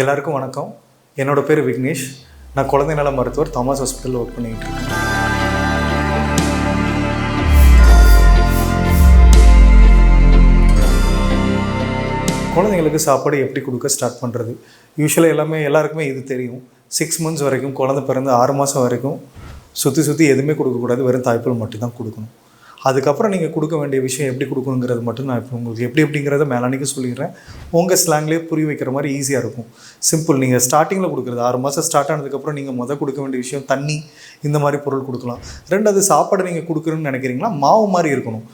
எல்லாருக்கும் வணக்கம். என்னோட பேர் விக்னேஷ். நான் குழந்தை நல மருத்துவர் தாமஸ் ஹாஸ்பிட்டலில் ஒர்க் பண்ணிக்கிட்டு இருக்கேன். குழந்தைங்களுக்கு சாப்பாடு எப்படி கொடுக்க ஸ்டார்ட் பண்ணுறது யூஸ்வலாக எல்லாமே எல்லாருக்குமே இது தெரியும். சிக்ஸ் மந்த்ஸ் வரைக்கும் குழந்தை பிறந்து ஆறு மாதம் வரைக்கும் சுற்றி சுற்றி எதுவுமே கொடுக்கக்கூடாது. வெறும் தாய்ப்பால் மட்டும்தான் கொடுக்கணும். அதுக்கப்புறம் நீங்கள் கொடுக்க வேண்டிய விஷயம் எப்படி கொடுக்கணுங்கிறது மட்டும் நான் இப்போ உங்களுக்கு எப்படி எப்படிங்கிறத மேலானிக்கு சொல்லிடுறேன். உங்கள் ஸ்லாங்லேயே புரிய வைக்கிற மாதிரி ஈஸியாக இருக்கும். சிம்பிள் நீங்கள் ஸ்டார்டிங்கில் கொடுக்குறது. ஆறு மாதம் ஸ்டார்ட் ஆனதுக்கப்புறம் நீங்கள் மொதல் கொடுக்க வேண்டிய விஷயம் தண்ணி இந்த மாதிரி பொருள் கொடுக்கலாம். ரெண்டாவது சாப்பாடு நீங்கள் கொடுக்குறேன்னு நினைக்கிறீங்களா? மாவு மாதிரி இருக்கணும்.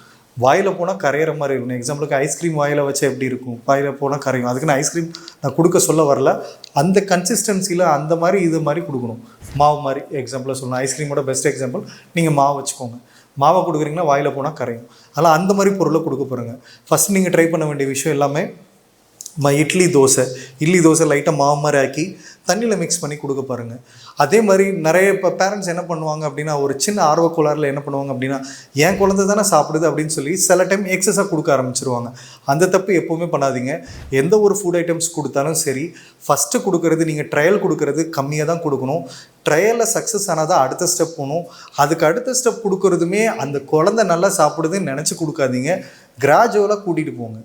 வாயில் போனால் கரையிற மாதிரி இருக்கணும். எக்ஸாம்பிளுக்கு ஐஸ்கிரீம் வாயில் வச்சா எப்படி இருக்கும்? வாயில் போனால் கரையும். அதுக்குன்னு ஐஸ்கிரீம் நான் கொடுக்க சொல்ல வரல. அந்த கன்சிஸ்டன்சியில் அந்த மாதிரி இது மாதிரி கொடுக்கணும். மாவு மாதிரி எக்ஸாம்பிளாக சொல்லணும். ஐஸ்கிரீமோட பெஸ்ட் எக்ஸாம்பிள் நீங்கள் மாவு வச்சுக்கோங்க. மாவை கொடுக்குறீங்கன்னா வாயில் போனால் கரையும். அதனால் அந்த மாதிரி பொருளை கொடுக்க போகிறேங்க ஃபஸ்ட் நீங்கள் ட்ரை பண்ண வேண்டிய விஷயம் எல்லாமே ம இட்லி தோசை. இட்லி தோசை லைட்டாக மாவு மாதிரி ஆக்கி தண்ணியில் மிக்ஸ் பண்ணி கொடுக்க பாருங்கள் அதே மாதிரி நிறைய இப்போ பேரண்ட்ஸ் என்ன பண்ணுவாங்க அப்படின்னா ஒரு சின்ன ஆர்வக்கோளாறில் என்ன பண்ணுவாங்க அப்படின்னா என் குழந்தை தானே சாப்பிடுது அப்படின்னு சொல்லி சில டைம் எக்ஸஸாக கொடுக்க ஆரம்பிச்சிருவாங்க. அந்த தப்பு எப்போவுமே பண்ணாதீங்க. எந்த ஒரு ஃபுட் ஐட்டம்ஸ் கொடுத்தாலும் சரி ஃபஸ்ட்டு கொடுக்குறது நீங்கள் ட்ரையல் கொடுக்கறது கம்மியாக தான் கொடுக்கணும். ட்ரையலில் சக்ஸஸ் ஆனால் தான் அடுத்த ஸ்டெப் போகணும். அதுக்கு அடுத்த ஸ்டெப் கொடுக்குறதுமே அந்த குழந்தை நல்லா சாப்பிடுதுன்னு நினச்சி கொடுக்காதீங்க. கிராஜுவலாக கூட்டிகிட்டு போங்க.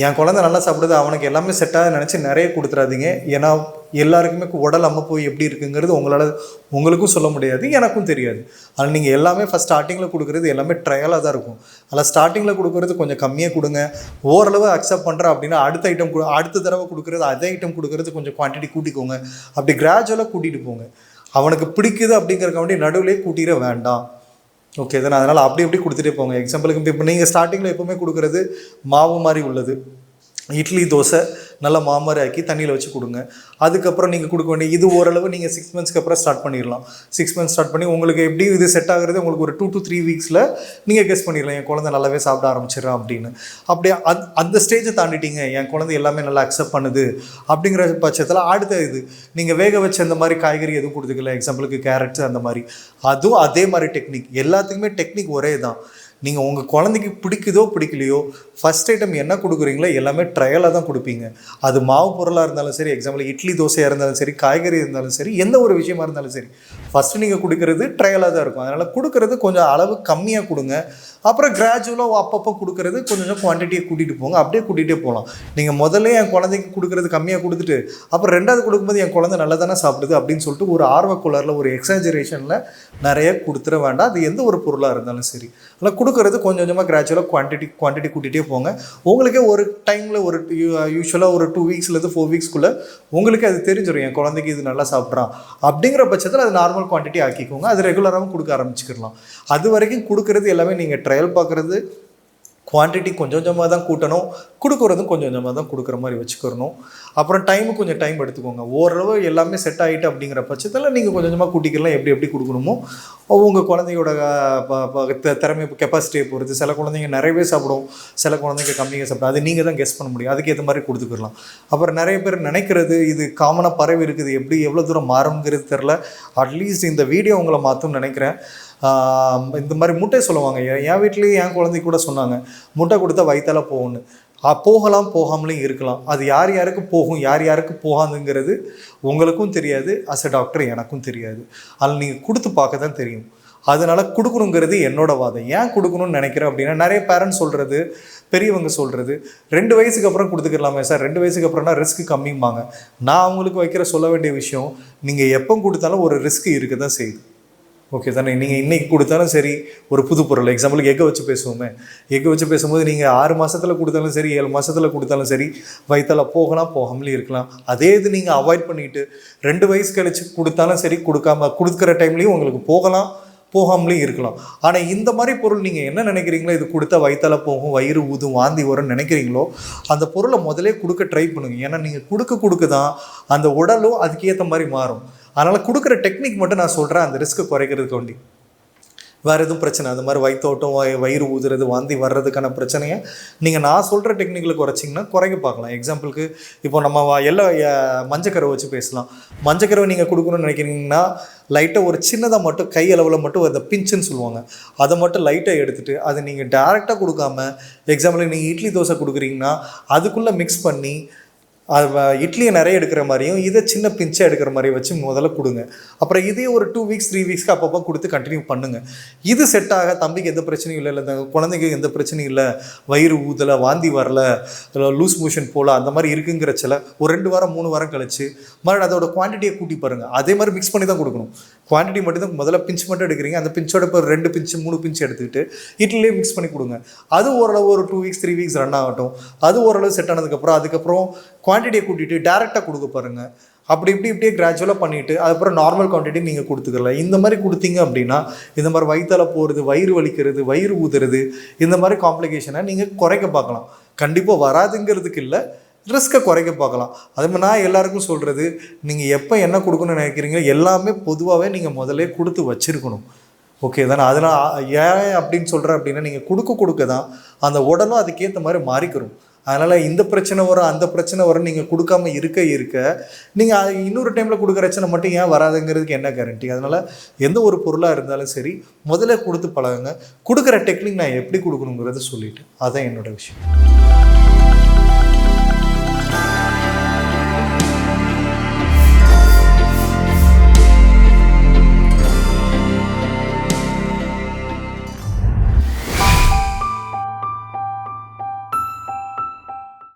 என் குழந்தை நல்லா சாப்பிடுது அவனுக்கு எல்லாமே செட்டாக நினச்சி நிறைய கொடுத்துறாதீங்க. ஏன்னா எல்லாருக்குமே உடல் அமைப்பு எப்படி இருக்குங்கிறது உங்களால் உங்களுக்கும் சொல்ல முடியாது எனக்கும் தெரியாது. ஆனால் நீங்கள் எல்லாமே ஃபஸ்ட் ஸ்டார்டிங்கில் கொடுக்குறது எல்லாமே ட்ரையலாக தான் இருக்கும். அதில் ஸ்டார்டிங்கில் கொடுக்குறது கொஞ்சம் கம்மியாக கொடுங்க. ஓரளவு அக்செப்ட் பண்ணுறேன் அப்படின்னா அடுத்த ஐட்டம் கொடு அடுத்த தடவை கொடுக்குறது அதே ஐட்டம் கொடுக்குறது கொஞ்சம் குவான்டிட்டி கூட்டிக்கோங்க. அப்படி கிராஜுவலாக கூட்டிகிட்டு போங்க. அவனுக்கு பிடிக்குது அப்படிங்கிறக்காண்டி நடுவிலே கூட்டிட வேண்டாம். ஓகே தானே அதனால் அப்படி அப்படி கொடுத்துட்டே போங்க. எக்ஸாம்பிளுக்கு இப்போ நீங்கள் ஸ்டார்டிங்கில் எப்போவுமே கொடுக்குறது மாவு மாதிரி உள்ளது. இட்லி தோசை நல்லா மாமரி ஆக்கி தண்ணியில் வச்சு கொடுங்க. அதுக்கப்புறம் நீங்கள் கொடுக்க வேண்டிய இது ஓரளவு நீங்கள் சிக்ஸ் மந்த்ஸ்க்கு அப்புறம் ஸ்டார்ட் பண்ணிடலாம். சிக்ஸ் மந்த்ஸ் ஸ்டார்ட் பண்ணி உங்களுக்கு எப்படி இது செட் ஆகுறது உங்களுக்கு ஒரு டூ டு த்ரீ வீக்ஸில் நீங்கள் கெஸ் பண்ணிடலாம். என் குழந்தை நல்லாவே சாப்பிட ஆரம்பிச்சிடறான் அப்படின்னு. அப்படியே அந் அந்த ஸ்டேஜை தாண்டிட்டீங்க. என் குழந்தை எல்லாமே நல்லா அக்செப்ட் பண்ணுது. அப்படிங்கிற பட்சத்தில் அடுத்த இது நீங்கள் வேக வச்ச அந்த மாதிரி காய்கறி எதுவும் கொடுத்துக்கல. எக்ஸாம்பிளுக்கு கேரட்ஸ் அந்த மாதிரி. அதுவும் அதே மாதிரி டெக்னிக் எல்லாத்துக்குமே டெக்னிக் ஒரே தான் நீங்கள் உங்கள் குழந்தைக்கு பிடிக்குதோ பிடிக்கலையோ ஃபஸ்ட் ஐட்டம் என்ன கொடுக்குறீங்களோ எல்லாமே ட்ரையலாக தான் கொடுப்பீங்க. அது மாவு பொருளாக இருந்தாலும் சரி எக்ஸாம்பிள் இட்லி தோசையாக இருந்தாலும் சரி காய்கறி இருந்தாலும் சரி எந்த ஒரு விஷயமா இருந்தாலும் சரி ஃபஸ்ட்டு நீங்கள் கொடுக்குறது ட்ரையலாக தான் இருக்கும். அதனால் கொடுக்குறது கொஞ்சம் அளவு கம்மியாக கொடுங்க. அப்புறம் கிராஜுவலாக அப்பப்போ கொடுக்குறது கொஞ்சம் கொஞ்சம் குவான்டிட்டியை கூட்டிகிட்டு போங்க. அப்படியே கூட்டிகிட்டே போகலாம். நீங்கள் முதல்ல என் குழந்தைக்கு கொடுக்குறது கம்மியாக கொடுத்துட்டு அப்புறம் ரெண்டாவது கொடுக்கும்போது என் குழந்தை நல்லா தானே சாப்பிடுது அப்படின்னு சொல்லிட்டு ஒரு ஆர்வக்குள்ளரில் ஒரு எக்ஸாஜரேஷனில் நிறைய கொடுத்துட வேண்டாம். அது எந்த ஒரு பொருளாக இருந்தாலும் சரி. ஆனால் கொடுக்குறது கொஞ்சம் கொஞ்சமாக கிராஜுவலாக குவான்டிட்டி குவான்டிட்டி கூட்டிகிட்டே போங்க. உங்களுக்கே ஒரு டைமில் ஒரு யூஸ்வலாக ஒரு டூ வீக்ஸ்லேருந்து ஃபோர் வீக்ஸ்க்குள்ளே உங்களுக்கு அது தெரிஞ்சிடும் என் குழந்தைக்கு இது நல்லா சாப்பிட்றான். அப்படிங்கிற பட்சத்தில் அது நார்மல் குவான்டிட்டி ஆக்கிக்கோங்க. அது ரெகுலராகவும் கொடுக்க ஆரம்பிச்சுக்கலாம் அது வரைக்கும் கொடுக்குறது எல்லாமே நீங்கள் ட்ரையல் பார்க்குறது குவான்டிட்டி கொஞ்சம் கொஞ்சமாக தான் கூட்டணும் கொடுக்குறதும் கொஞ்சம் கொஞ்சமாக தான் கொடுக்குற மாதிரி வச்சுக்கிறணும். அப்புறம் டைமு கொஞ்சம் டைம் எடுத்துக்கோங்க. ஓரளவு எல்லாமே செட் ஆகிட்டு அப்படிங்கிற பட்சத்தில் நீங்கள் கொஞ்சம் கொஞ்சமாக கூட்டிக்கலாம் எப்படி எப்படி கொடுக்கணுமோ உங்கள் குழந்தையோட ப- ப- த- திறமை கெப்பாசிட்டியை பொறுத்து சில குழந்தைங்க நிறையவே சாப்பிடும் சில குழந்தைங்க கம்மியாக சாப்பிடும். அது நீங்கள் தான் கெஸ் பண்ண முடியும். அதுக்கேற்ற மாதிரி கொடுத்துக்கலாம். அப்புறம் நிறைய பேர் நினைக்கிறது இது காமனாக பரவி இருக்குது எப்படி எவ்வளோ தூரம் மாறுங்கிறது தெரில அட்லீஸ்ட் இந்த வீடியோ உங்களை மாற்றும்னு நினைக்கிறேன். இந்த மாதிரி முட்டை சொல்லுவாங்க. என் வீட்லேயும் என் குழந்தை கூட சொன்னாங்க. முட்டை கொடுத்தா வயிற்றால் போகும்னு. போகலாம் போகாமலையும் இருக்கலாம். அது யார் யாருக்கு போகும் யார் யாருக்கு போகாதுங்கிறது உங்களுக்கும் தெரியாது. அஸ் அ டாக்டர் எனக்கும் தெரியாது. அதில் நீங்கள் கொடுத்து பார்க்க தான் தெரியும். அதனால் கொடுக்கணுங்கிறது என்னோட வாதம். ஏன் கொடுக்கணும்னு நினைக்கிறேன் அப்படின்னா நிறைய பேரண்ட்ஸ் சொல்கிறது பெரியவங்க சொல்கிறது ரெண்டு வயசுக்கு அப்புறம் கொடுத்துக்கலாமே சார். ரெண்டு வயசுக்கு அப்புறம்னா ரிஸ்க் கம்மிம்பாங்க. நான் அவங்களுக்கு வைக்கிற சொல்ல வேண்டிய விஷயம் நீங்கள் எப்போ கொடுத்தாலும் ஒரு ரிஸ்க் இருக்க தான் செய்யுது. ஓகே தானே? நீங்கள் இன்றைக்கி கொடுத்தாலும் சரி ஒரு புது பொருள். எக்ஸாம்பிளுக்கு எக்கை வச்சு பேசுவோமே. எக்கை வச்சு பேசும்போது நீங்கள் ஆறு மாதத்தில் கொடுத்தாலும் சரி ஏழு மாதத்தில் கொடுத்தாலும் சரி வயிற்றில் போகலாம் போகாமலே இருக்கலாம். அதே இது நீங்கள் அவாய்ட் பண்ணிட்டு ரெண்டு வயசு கழிச்சு கொடுத்தாலும் சரி கொடுக்காம கொடுக்குற டைம்லேயும் உங்களுக்கு போகலாம் போகாமலேயும் இருக்கலாம். ஆனால் இந்த மாதிரி பொருள் நீங்கள் என்ன நினைக்கிறீங்களோ இது கொடுத்தா வயிற்றால் போகும் வயிறு ஊதும் வாந்தி வரும்னு நினைக்கிறீங்களோ அந்த பொருளை முதலே கொடுக்க ட்ரை பண்ணுங்க. ஏன்னா நீங்கள் கொடுக்க கொடுக்க தான் அந்த உடலும் அதுக்கேற்ற மாதிரி மாறும். அதனால் கொடுக்குற டெக்னிக் மட்டும் நான் சொல்கிறேன் அந்த ரிஸ்க்கு குறைக்கிறதுக்கு வேண்டி. வேறு எதுவும் பிரச்சனை அது மாதிரி வயிற்றோட்டம் வயிறு ஊதுறது வாந்தி வர்றதுக்கான பிரச்சனையை நீங்கள் நான் சொல்கிற டெக்னிக்கில் குறைச்சிங்கன்னா குறைக்க பார்க்கலாம். எக்ஸாம்பிளுக்கு இப்போ நம்ம எல்லா மஞ்சக்கரை வச்சு பேசலாம். மஞ்சக்கரை நீங்கள் கொடுக்கணும்னு நினைக்கிறீங்கன்னா லைட்டாக ஒரு சின்னதாக மட்டும் கை அளவில் மட்டும் அந்த பிஞ்சுன்னு சொல்லுவாங்க. அதை மட்டும் லைட்டாக எடுத்துகிட்டு அதை நீங்கள் டேரெக்டாக கொடுக்காம எக்ஸாம்பிளுக்கு நீங்கள் இட்லி தோசை கொடுக்குறீங்கன்னா அதுக்குள்ளே மிக்ஸ் பண்ணி இட்லியை நிறைய எடுக்கிற மாதிரியும் இதை சின்ன பிஞ்சாக எடுக்கிற மாதிரி வச்சு முதல்ல கொடுங்க. அப்புறம் இதே ஒரு டூ வீக்ஸ் த்ரீ வீக்ஸ்க்கு அப்பப்போ கொடுத்து கண்டினியூ பண்ணுங்கள் இது செட் ஆக தம்பிக்கு எந்த பிரச்சனையும் இல்லை இல்லை குழந்தைங்க எந்த பிரச்சனையும் இல்லை. வயிறு ஊதலை வாந்தி வரல லூஸ் மோஷன் போல அந்த மாதிரி இருக்குங்கிற சில ஒரு ரெண்டு வாரம் மூணு வாரம் கழிச்சு மறுபடியும் அதோட குவான்டிட்டியை கூட்டி பாருங்கள் அதே மாதிரி மிக்ஸ் பண்ணி தான் கொடுக்கணும். குவான்டிட்டி மட்டும் தான் முதல்ல பிஞ்ச் மட்டும் எடுக்கிறீங்க. அந்த பிஞ்சோட இப்போ ரெண்டு பிஞ்சு மூணு பிஞ்சு எடுத்துக்கிட்டு இட்லியே மிக்ஸ் பண்ணி கொடுங்க. அது ஓரளவு ஒரு two weeks three weeks run ஆகட்டும். அது ஓரளவு செட் ஆனதுக்கப்புறம் அதுக்கப்புறம் குவான்டிட்டியை கூட்டிட்டு டேரெக்டாக கொடுக்க பாருங்கள் அப்படி இப்படி இப்படியே கிராஜுவலாக பண்ணிவிட்டு அதுக்கப்புறம் நார்மல் குவான்டிட்டி நீங்கள் கொடுத்துக்கலாம் இந்த மாதிரி கொடுத்தீங்க அப்படின்னா இந்த மாதிரி வயிற்றால போகிறது வயிறு வலிக்கிறது வயிறு ஊதுறது இந்த மாதிரி காம்ப்ளிகேஷனை நீங்கள் குறைக்க பார்க்கலாம். கண்டிப்பாக வராதுங்கிறதுக்கு இல்லை ரிஸ்க்கை குறைக்க பார்க்கலாம். அது மாதிரி நான் எல்லாருக்கும் சொல்கிறது நீங்கள் எப்போ என்ன கொடுக்கணும்னு நினைக்கிறீங்களோ எல்லாமே பொதுவாகவே நீங்கள் முதல்ல கொடுத்து வச்சிருக்கணும். ஓகே தானே? அதனால் ஏன் அப்படின்னு சொல்கிறேன் அப்படின்னா நீங்கள் கொடுக்க கொடுக்க தான் அந்த உடலும் அதுக்கேற்ற மாதிரி மாறிக்கிறோம் அதனால் இந்த பிரச்சனை வரும் அந்த பிரச்சனை வரும் நீங்கள் கொடுக்காம இருக்க இருக்க நீங்கள் இன்னொரு டைமில் கொடுக்குற பிரச்சனை மட்டும் ஏன் வராதுங்கிறதுக்கு என்ன கேரண்டி அதனால் எந்த ஒரு பொருளாக இருந்தாலும் சரி முதல்ல கொடுத்து பழகுங்க. கொடுக்குற டெக்னிக் நான் எப்படி கொடுக்கணுங்கிறத சொல்லிவிட்டு அதான் என்னோட விஷயம்.